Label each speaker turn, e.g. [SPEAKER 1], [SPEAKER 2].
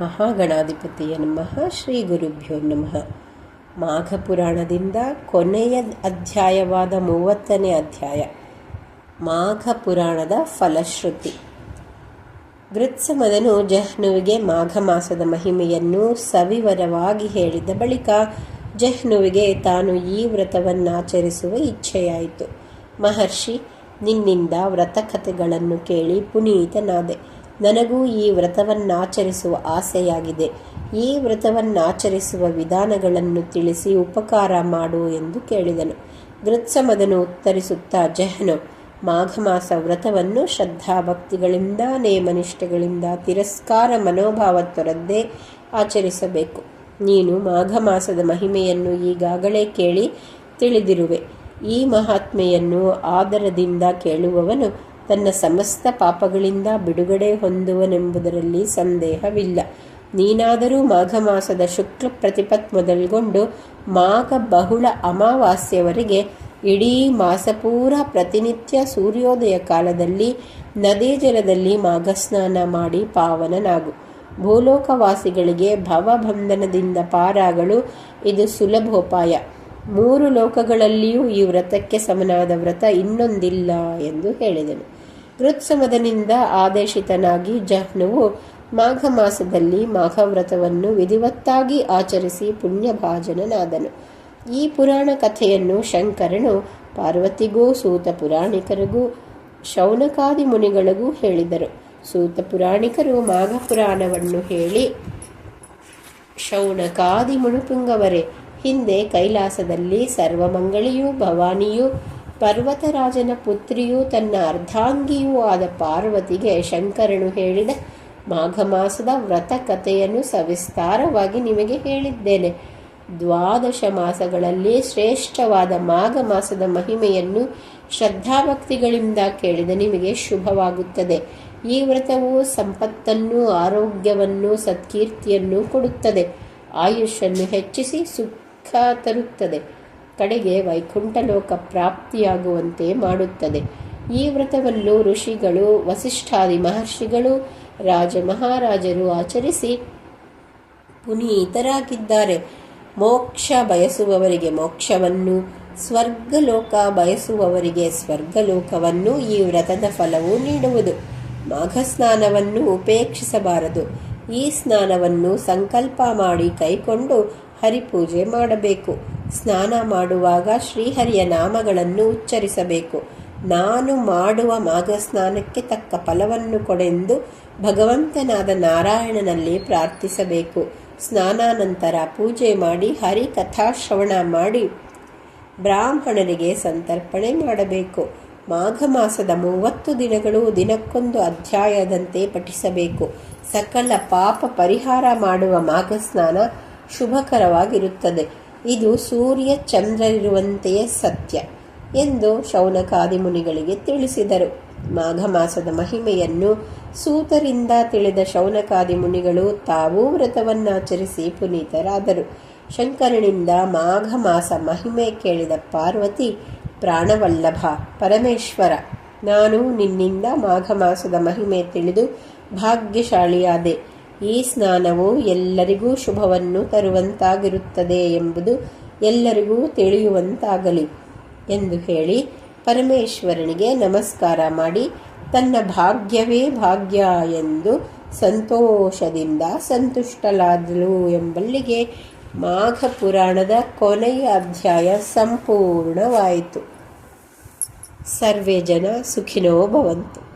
[SPEAKER 1] ಮಹಾಗಣಾಧಿಪತಿಯ ನಮಃ, ಶ್ರೀ ಗುರುಭ್ಯೋ ನಮಃ. ಮಾಘ ಪುರಾಣದಿಂದ ಕೊನೆಯ ಅಧ್ಯಾಯವಾದ ಮೂವತ್ತನೇ ಅಧ್ಯಾಯ. ಮಾಘ ಪುರಾಣದ ಫಲಶ್ರುತಿ. ವೃತ್ಸಮದನು ಜಹ್ನುವಿಗೆ ಮಾಘ ಮಾಸದ ಮಹಿಮೆಯನ್ನು ಸವಿವರವಾಗಿ ಹೇಳಿದ ಬಳಿಕ ಜಹ್ನುವಿಗೆ ತಾನು ಈ ವ್ರತವನ್ನಾಚರಿಸುವ ಇಚ್ಛೆಯಾಯಿತು. ಮಹರ್ಷಿ, ನಿನ್ನಿಂದ ವ್ರತಕಥೆಗಳನ್ನು ಕೇಳಿ ಪುನೀತನಾದೆ. ನನಗೂ ಈ ವ್ರತವನ್ನಾಚರಿಸುವ ಆಸೆಯಾಗಿದೆ. ಈ ವ್ರತವನ್ನಾಚರಿಸುವ ವಿಧಾನಗಳನ್ನು ತಿಳಿಸಿ ಉಪಕಾರ ಮಾಡು ಎಂದು ಕೇಳಿದನು. ಗೃತ್ಸಮದನು ಉತ್ತರಿಸುತ್ತಾ, ಜಹನು ಮಾಘ ಮಾಸ ವ್ರತವನ್ನು ಶ್ರದ್ಧಾಭಕ್ತಿಗಳಿಂದ, ನೇಮನಿಷ್ಠೆಗಳಿಂದ, ತಿರಸ್ಕಾರ ಮನೋಭಾವ ತೊರದ್ದೇ ಆಚರಿಸಬೇಕು. ನೀನು ಮಾಘ ಮಾಸದ ಮಹಿಮೆಯನ್ನು ಈಗಾಗಲೇ ಕೇಳಿ ತಿಳಿದಿರುವೆ. ಈ ಮಹಾತ್ಮೆಯನ್ನು ಆದರದಿಂದ ಕೇಳುವವನು ತನ್ನ ಸಮಸ್ತ ಪಾಪಗಳಿಂದ ಬಿಡುಗಡೆ ಹೊಂದುವನೆಂಬುದರಲ್ಲಿ ಸಂದೇಹವಿಲ್ಲ. ನೀನಾದರೂ ಮಾಘ ಮಾಸದ ಶುಕ್ಲ ಪ್ರತಿಪತ್ ಮೊದಲುಗೊಂಡು ಮಾಘ ಬಹುಳ ಅಮಾವಾಸ್ಯವರೆಗೆ ಇಡೀ ಮಾಸಪೂರ ಪ್ರತಿನಿತ್ಯ ಸೂರ್ಯೋದಯ ಕಾಲದಲ್ಲಿ ನದಿ ಜಲದಲ್ಲಿ ಮಾಘಸ್ನಾನ ಮಾಡಿ ಪಾವನನಾಗು. ಭೂಲೋಕವಾಸಿಗಳಿಗೆ ಭವಬಂಧನದಿಂದ ಪಾರಾಗಲು ಇದು ಸುಲಭೋಪಾಯ. ಮೂರು ಲೋಕಗಳಲ್ಲಿಯೂ ಈ ವ್ರತಕ್ಕೆ ಸಮನಾದ ವ್ರತ ಇನ್ನೊಂದಿಲ್ಲ ಎಂದು ಹೇಳಿದನು. ಕೃತ್ಸಮದನಿಂದ ಆದೇಶಿತನಾಗಿ ಜಹ್ನುವು ಮಾಘ ಮಾಸದಲ್ಲಿ ಮಾಘ ವ್ರತವನ್ನು ವಿಧಿವತ್ತಾಗಿ ಆಚರಿಸಿ ಪುಣ್ಯಭಾಜನನಾದನು. ಈ ಪುರಾಣ ಕಥೆಯನ್ನು ಶಂಕರನು ಪಾರ್ವತಿಗೂ, ಸೂತ ಪುರಾಣಿಕರಿಗೂ, ಶೌನಕಾದಿ ಮುನಿಗಳಿಗೂ ಹೇಳಿದರು. ಸೂತ ಪುರಾಣಿಕರು ಮಾಘ ಪುರಾಣವನ್ನು ಹೇಳಿ, ಶೌನಕಾದಿ ಮುನುಪುಂಗವರೇ ಹಿಂದೆ ಕೈಲಾಸದಲ್ಲಿ ಸರ್ವಮಂಗಳಿಯೂ ಭವಾನಿಯೂ ಪರ್ವತರಾಜನ ಪುತ್ರಿಯೂ ತನ್ನ ಅರ್ಧಾಂಗಿಯೂ ಆದ ಪಾರ್ವತಿಗೆ ಶಂಕರನು ಹೇಳಿದ ಮಾಘ ಮಾಸದ ವ್ರತ ಕಥೆಯನ್ನು ಸವಿಸ್ತಾರವಾಗಿ ನಿಮಗೆ ಹೇಳಿದ್ದೇನೆ. ದ್ವಾದಶ ಮಾಸಗಳಲ್ಲಿ ಶ್ರೇಷ್ಠವಾದ ಮಾಘ ಮಾಸದ ಮಹಿಮೆಯನ್ನು ಶ್ರದ್ಧಾಭಕ್ತಿಗಳಿಂದ ಕೇಳಿದ ನಿಮಗೆ ಶುಭವಾಗುತ್ತದೆ. ಈ ವ್ರತವು ಸಂಪತ್ತನ್ನು ಆರೋಗ್ಯವನ್ನು ಸತ್ಕೀರ್ತಿಯನ್ನು ಕೊಡುತ್ತದೆ. ಆಯುಷನ್ನು ಹೆಚ್ಚಿಸಿ ಸುಖ ತರುತ್ತದೆ ಕಡೆಗೆ ವೈಕುಂಠಲೋಕ ಪ್ರಾಪ್ತಿಯಾಗುವಂತೆ ಮಾಡುತ್ತದೆ. ಈ ವ್ರತವನ್ನು ಋಷಿಗಳು, ವಸಿಷ್ಠಾದಿ ಮಹರ್ಷಿಗಳು ರಾಜ ಮಹಾರಾಜರು ಆಚರಿಸಿ ಪುನೀತರಾಗಿದ್ದಾರೆ. ಮೋಕ್ಷ ಬಯಸುವವರಿಗೆ ಮೋಕ್ಷವನ್ನು, ಸ್ವರ್ಗಲೋಕ ಬಯಸುವವರಿಗೆ ಸ್ವರ್ಗಲೋಕವನ್ನು ಈ ವ್ರತದ ಫಲವು ನೀಡುವುದು. ಮಾಘ ಸ್ನಾನವನ್ನು ಉಪೇಕ್ಷಿಸಬಾರದು. ಈ ಸ್ನಾನವನ್ನು ಸಂಕಲ್ಪ ಮಾಡಿ ಕೈಕೊಂಡು ಹರಿಪೂಜೆ ಮಾಡಬೇಕು. ಸ್ನಾನ ಮಾಡುವಾಗ ಶ್ರೀಹರಿಯ ನಾಮಗಳನ್ನು ಉಚ್ಚರಿಸಬೇಕು. ನಾನು ಮಾಡುವ ಮಾಘ ಸ್ನಾನಕ್ಕೆ ತಕ್ಕ ಫಲವನ್ನು ಕೊಡೆಂದು ಭಗವಂತನಾದ ನಾರಾಯಣನಲ್ಲಿ ಪ್ರಾರ್ಥಿಸಬೇಕು. ಸ್ನಾನಾನಂತರ ಪೂಜೆ ಮಾಡಿ ಹರಿ ಕಥಾಶ್ರವಣ ಮಾಡಿ ಬ್ರಾಹ್ಮಣರಿಗೆ ಸಂತರ್ಪಣೆ ಮಾಡಬೇಕು. ಮಾಘ ಮಾಸದ ಮೂವತ್ತು ದಿನಗಳು ದಿನಕ್ಕೊಂದು ಅಧ್ಯಾಯದಂತೆ ಪಠಿಸಬೇಕು. ಸಕಲ ಪಾಪ ಪರಿಹಾರ ಮಾಡುವ ಮಾಘ ಸ್ನಾನ ಶುಭಕರವಾಗಿರುತ್ತದೆ. ಇದು ಸೂರ್ಯ ಚಂದ್ರರಿರುವಂತೆಯೇ ಸತ್ಯ ಎಂದು ಶೌನಕಾದಿ ಮುನಿಗಳಿಗೆ ತಿಳಿಸಿದರು. ಮಾಘ ಮಾಸದ ಮಹಿಮೆಯನ್ನು ಸೂತರಿಂದ ತಿಳಿದ ಶೌನಕಾದಿ ಮುನಿಗಳು ತಾವೂ ವ್ರತವನ್ನಾಚರಿಸಿ ಪುನೀತರಾದರು. ಶಂಕರನಿಂದ ಮಾಘ ಮಾಸ ಮಹಿಮೆ ಕೇಳಿದ ಪಾರ್ವತಿ, ಪ್ರಾಣವಲ್ಲಭ, ಪರಮೇಶ್ವರ, ನಾನು ನಿನ್ನಿಂದ ಮಾಘ ಮಾಸದ ಮಹಿಮೆ ತಿಳಿದು ಭಾಗ್ಯಶಾಲಿಯಾದೆ. ಈ ಸ್ನಾನವು ಎಲ್ಲರಿಗೂ ಶುಭವನ್ನು ತರುವಂತಾಗಿರುತ್ತದೆ ಎಂಬುದು ಎಲ್ಲರಿಗೂ ತಿಳಿಯುವಂತಾಗಲಿ ಎಂದು ಹೇಳಿ ಪರಮೇಶ್ವರನಿಗೆ ನಮಸ್ಕಾರ ಮಾಡಿ, ತನ್ನ ಭಾಗ್ಯವೇ ಭಾಗ್ಯ ಎಂದು ಸಂತೋಷದಿಂದ ಸಂತುಷ್ಟಲಾದಳು ಎಂಬಲ್ಲಿಗೆ ಮಾಘ ಪುರಾಣದ ಕೊನೆಯ ಅಧ್ಯಾಯ ಸಂಪೂರ್ಣವಾಯಿತು. ಸರ್ವೇ ಜನ ಸುಖಿನೋ ಭವಂತು.